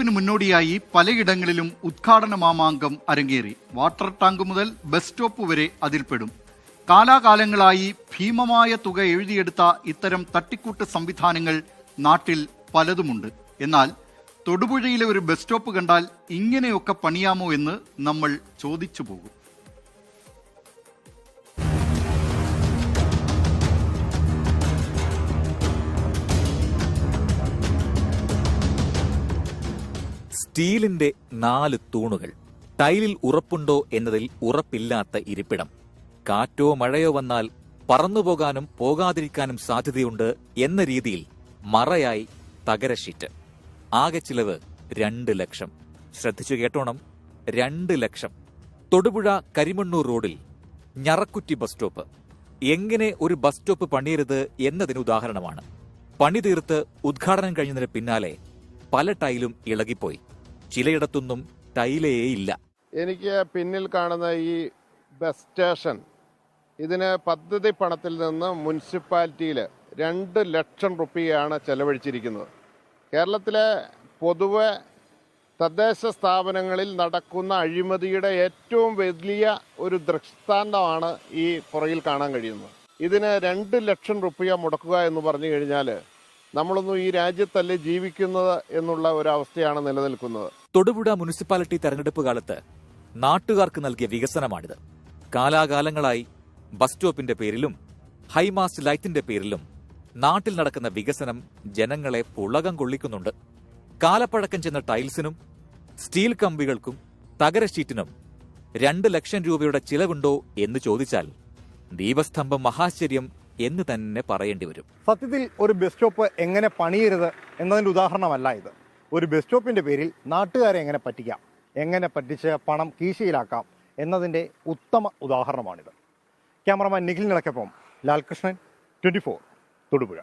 ിന് മുന്നോടിയായി പലയിടങ്ങളിലും ഉദ്ഘാടന മാമാങ്കം അരങ്ങേറി. വാട്ടർ ടാങ്ക് മുതൽ ബസ് സ്റ്റോപ്പ് വരെ അതിൽപ്പെടും. കാലാകാലങ്ങളായി ഭീമമായ തുക എഴുതിയെടുത്ത ഇത്തരം തട്ടിക്കൂട്ട് സംവിധാനങ്ങൾ നാട്ടിൽ പലതുമുണ്ട്. എന്നാൽ തൊടുപുഴയിലെ ഒരു ബസ് സ്റ്റോപ്പ് കണ്ടാൽ ഇങ്ങനെയൊക്കെ പണിയാമോ എന്ന് നമ്മൾ ചോദിച്ചു പോകും സ്റ്റീലിന്റെ നാല് തൂണുകൾ. ടൈലിൽ ഉറപ്പുണ്ടോ എന്നതിൽ ഉറപ്പില്ലാത്ത ഇരിപ്പിടം. കാറ്റോ മഴയോ വന്നാൽ പറന്നുപോകാനും പോകാതിരിക്കാനും സാധ്യതയുണ്ട് എന്ന രീതിയിൽ മറയായി തകര ഷീറ്റ് ആകെ ചിലവ് രണ്ട് ലക്ഷം. ശ്രദ്ധിച്ചു കേട്ടോണം. രണ്ട് ലക്ഷം. തൊടുപുഴ കരിമണ്ണൂർ റോഡിൽ ഞറക്കുറ്റി ബസ് സ്റ്റോപ്പ്. എങ്ങനെ ഒരു ബസ് സ്റ്റോപ്പ് പണിയരുത് എന്നതിന് ഉദാഹരണമാണ്. പണി തീർത്ത് ഉദ്ഘാടനം കഴിഞ്ഞതിന് പിന്നാലെ പല ടൈലും ഇളകിപ്പോയി. ചിലയിടത്തൊന്നും ടൈലേയില്ല എനിക്ക് പിന്നിൽ കാണുന്ന ഈ ബസ് സ്റ്റേഷൻ ഇതിന് പദ്ധതി പണത്തിൽ നിന്ന് മുനിസിപ്പാലിറ്റിയിൽ രണ്ട് ലക്ഷം റുപ്യയാണ് ചെലവഴിച്ചിരിക്കുന്നത്. കേരളത്തിലെ പൊതുവെ തദ്ദേശ സ്ഥാപനങ്ങളിൽ നടക്കുന്ന അഴിമതിയുടെ ഏറ്റവും വലിയ ഒരു ദൃഷ്ടാന്തമാണ് ഈ പുറകിൽ കാണാൻ കഴിയുന്നത്. ഇതിന് രണ്ട് ലക്ഷം റുപ്യ മുടക്കുക എന്ന് പറഞ്ഞു കഴിഞ്ഞാൽ നമ്മളൊന്നും ഈ രാജ്യത്തല്ലേ ജീവിക്കുന്നത് എന്നുള്ള ഒരവസ്ഥയാണ് നിലനിൽക്കുന്നത്. തൊടുപുഴ മുനിസിപ്പാലിറ്റി തെരഞ്ഞെടുപ്പ് കാലത്ത് നാട്ടുകാർക്ക് നൽകിയ വികസനമാണിത്. കാലാകാലങ്ങളായി ബസ് സ്റ്റോപ്പിന്റെ പേരിലും ഹൈമാസ്റ്റ് ലൈറ്റിന്റെ പേരിലും നാട്ടിൽ നടക്കുന്ന വികസനം ജനങ്ങളെ പുളകം കൊള്ളിക്കുന്നുണ്ട്. കാലപ്പഴക്കം ചെന്ന ടൈൽസിനും സ്റ്റീൽ കമ്പികൾക്കും തകര ഷീറ്റിനും രണ്ട് ലക്ഷം രൂപയുടെ ചിലവുണ്ടോ എന്ന് ചോദിച്ചാൽ ദീപസ്തംഭം മഹാശ്ചര്യം എന്ന് തന്നെ പറയേണ്ടി വരും. സത്യത്തിൽ ഒരു ബസ് സ്റ്റോപ്പ് എങ്ങനെ പണിയരുത് എന്നതിന്റെ ഉദാഹരണമല്ല ഇത്. ഒരു ബസ് സ്റ്റോപ്പിന്റെ പേരിൽ നാട്ടുകാരെ എങ്ങനെ പറ്റിക്കാം? എങ്ങനെ പറ്റിച്ച് പണം കീശയിലാക്കാം? എന്നതിന്റെ ഉത്തമ ഉദാഹരണമാണിത്. ക്യാമറമാൻ നിഖിൽ നിളക്കൊപ്പം ലാൽകൃഷ്ണൻ ട്വന്റി ഫോർ തൊടുപുഴ.